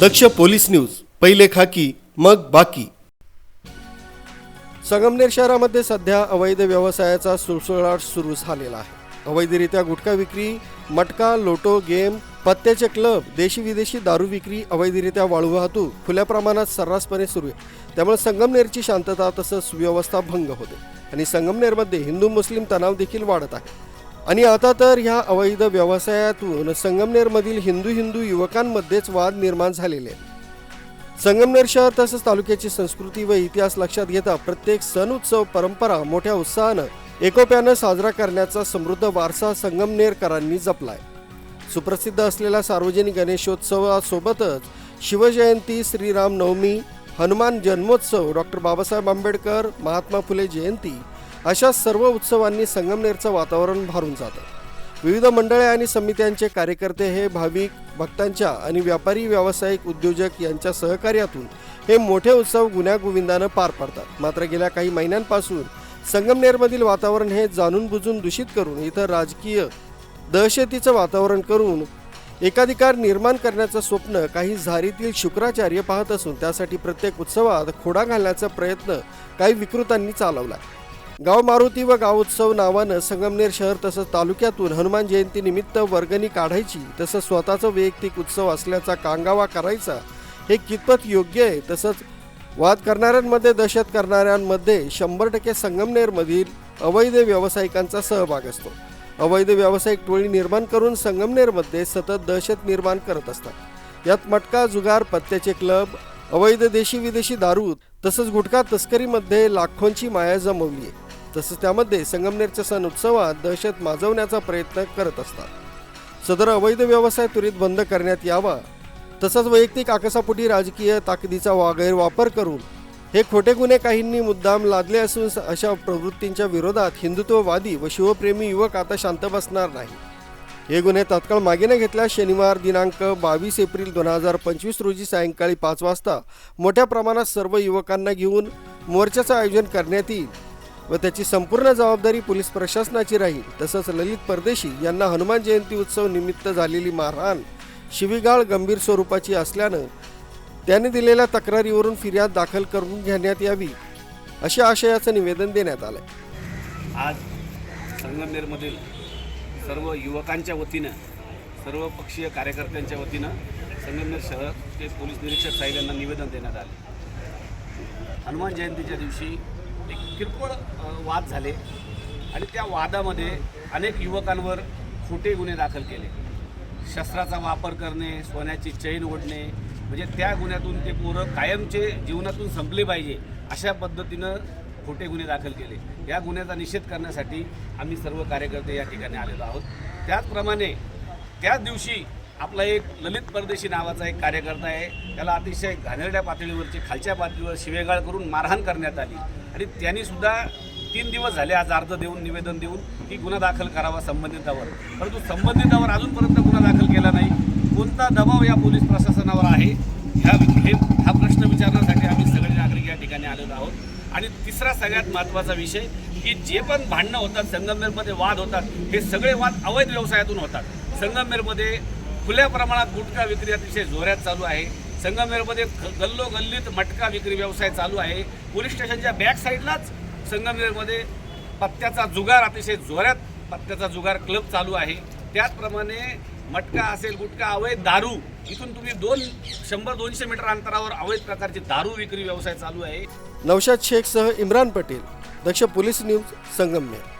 दक्ष police news पहिले खाकी मग बाकी. संगमनेर शहरामध्ये सध्या अवैध व्यवसायाचा सुळसुळाट सुरू झालेला आहे. अवैधरित्या गुटखा विक्री मटका लोटो गेम पत्त्याचे क्लब देशी विदेशी दारू विक्री अवैधरित्या वाळू वाहतूक खुल्या प्रमाणात सर्रासपणे सुरू आहे. त्यामुळे संगमनेरची शांतता तसंच सुव्यवस्था भंग होते. आणि संगमनेरमध्ये हिंदू मुस्लिम तणाव देखील वाढत आहे. आणि आता तर ह्या अवैध व्यवसायातून संगमनेरमधील हिंदू हिंदू युवकांमध्येच वाद निर्माण झालेले संगमनेर शहर तसंच तालुक्याची संस्कृती व इतिहास लक्षात घेता प्रत्येक सण उत्सव परंपरा मोठ्या उत्साहानं एकोप्यानं साजरा करण्याचा समृद्ध वारसा संगमनेरकरांनी जपलाय. सुप्रसिद्ध असलेल्या सार्वजनिक गणेशोत्सवासोबतच शिवजयंती श्रीराम नवमी हनुमान जन्मोत्सव डॉक्टर बाबासाहेब आंबेडकर महात्मा फुले जयंती अशा सर्व उत्सवांनी संगमनेरचं वातावरण भारून जातं. विविध मंडळे आणि समित्यांचे कार्यकर्ते हे भाविक भक्तांच्या आणि व्यापारी व्यावसायिक उद्योजक यांच्या सहकार्यातून हे मोठे उत्सव गुण्यागोविंदानं पार पाडतात. मात्र गेल्या काही महिन्यांपासून संगमनेरमधील वातावरण हे जाणून बुजून दूषित करून इथं राजकीय दहशतीचं वातावरण करून एकाधिकार निर्माण करण्याचं स्वप्न काही झारीतील शुक्राचार्य पाहत असून त्यासाठी प्रत्येक उत्सवात खोडा घालण्याचा प्रयत्न काही विकृतांनी चालवला गाव मारुती व गाव उत्सव नावानं संगमनेर शहर तसंच तालुक्यातून हनुमान जयंती निमित्त वर्गणी काढायची तसंच स्वतःचा वैयक्तिक उत्सव असल्याचा कांगावा करायचा हे कितपत योग्य आहे? तसंच वाद करणाऱ्यांमध्ये दहशत करणाऱ्यांमध्ये शंभर टक्के संगमनेरमधील अवैध व्यावसायिकांचा सहभाग असतो. अवैध व्यावसायिक टोळी निर्माण करून संगमनेरमध्ये सतत दहशत निर्माण करत असतात. यात मटका जुगार पत्त्याचे क्लब अवैध देशी विदेशी दारू तसंच गुटखा तस्करीमध्ये लाखोंची माया जमवली आहे तसंच त्यामध्ये संगमनेरच्या सण उत्सवात दहशत माजवण्याचा प्रयत्न करत असतात. सदर अवैध व्यवसाय त्वरित बंद करण्यात यावा. तसंच वैयक्तिक आकसापोटी राजकीय ताकदीचा वा गैरवापर करून हे खोटे गुन्हे काहींनी मुद्दाम लादले असून अशा प्रवृत्तींच्या विरोधात हिंदुत्ववादी व शिवप्रेमी युवक आता शांत बसणार नाही. हे गुन्हे तात्काळ मागे न घेतल्यास शनिवार दिनांक बावीस एप्रिल दोन हजार पंचवीस रोजी सायंकाळी पाच वाजता मोठ्या प्रमाणात सर्व युवकांना घेऊन मोर्चाचं आयोजन करण्यात येईल. व त्याची संपूर्ण जबाबदारी पोलीस प्रशासनाची राहील. तसंच ललित परदेशी यांना हनुमान जयंती उत्सव निमित्त झालेली मारहाण शिवीगाळ गंभीर स्वरूपाची असल्यानं त्याने दिलेल्या तक्रारीवरून फिर्याद दाखल करून घेण्यात यावी अशा आशयाचं निवेदन देण्यात आलं आज संगमनेरमधील सर्व युवकांच्या वतीनं सर्व पक्षीय कार्यकर्त्यांच्या वतीनं संगमनेर शहरचे पोलीस निरीक्षक साहेब यांना निवेदन देण्यात आले. हनुमान जयंतीच्या दिवशी किरकोळ वाद झाले आणि त्या वादामध्ये अनेक युवकांवर खोटे गुन्हे दाखल केले. शस्त्राचा वापर करणे सोन्याची चैन ओढणे म्हणजे त्या गुन्ह्यातून ते पोरं कायमचे जीवनातून संपले पाहिजे अशा पद्धतीनं खोटे गुन्हे दाखल केले. या गुन्ह्याचा निषेध करण्यासाठी आम्ही सर्व कार्यकर्ते या ठिकाणी आलेलो आहोत. त्याचप्रमाणे त्याच दिवशी आपला एक ललित परदेशी नावाचा एक कार्यकर्ता आहे त्याला अतिशय घाणेरड्या पातळीवरची खालच्या पातळीवर शिवेगाळ करून मारहाण करण्यात आली. आणि त्यांनी सुद्धा तीन दिवस झाले आज अर्ज देऊन निवेदन देऊन की गुन्हा दाखल करावा संबंधितावर. परंतु संबंधितावर अजूनपर्यंत गुन्हा दाखल केला नाही. कोणता दबाव या पोलीस प्रशासनावर आहे? ह्या हा प्रश्न विचारण्यासाठी आम्ही सगळे नागरिक या ठिकाणी आलेलो आहोत. आणि तिसरा सगळ्यात महत्त्वाचा विषय की जे पण भांडणं होतात संगमनेरमध्ये वाद होतात हे सगळे वाद अवैध व्यवसायातून होतात. संगमनेरमध्ये खुल्या प्रमाणात गुटखा विक्री अतिशय जोऱ्यात चालू आहे. संगमनेरमध्ये गल्लोगल्लीत मटका विक्री व्यवसाय चालू आहे. पोलीस स्टेशनच्या बॅक साईडलाच संगमनेरमध्ये पत्त्याचा जुगार अतिशय जोरात पत्त्याचा जुगार क्लब चालू आहे. त्याचप्रमाणे मटका असेल गुटखा अवैध दारू इथून तुम्ही दोन शंभर दोनशे मीटर अंतरावर अवैध प्रकारची दारू विक्री व्यवसाय चालू आहे. नौशाद शेखसह इम्रान पटेल दक्ष पोलीस न्यूज संगमनेर.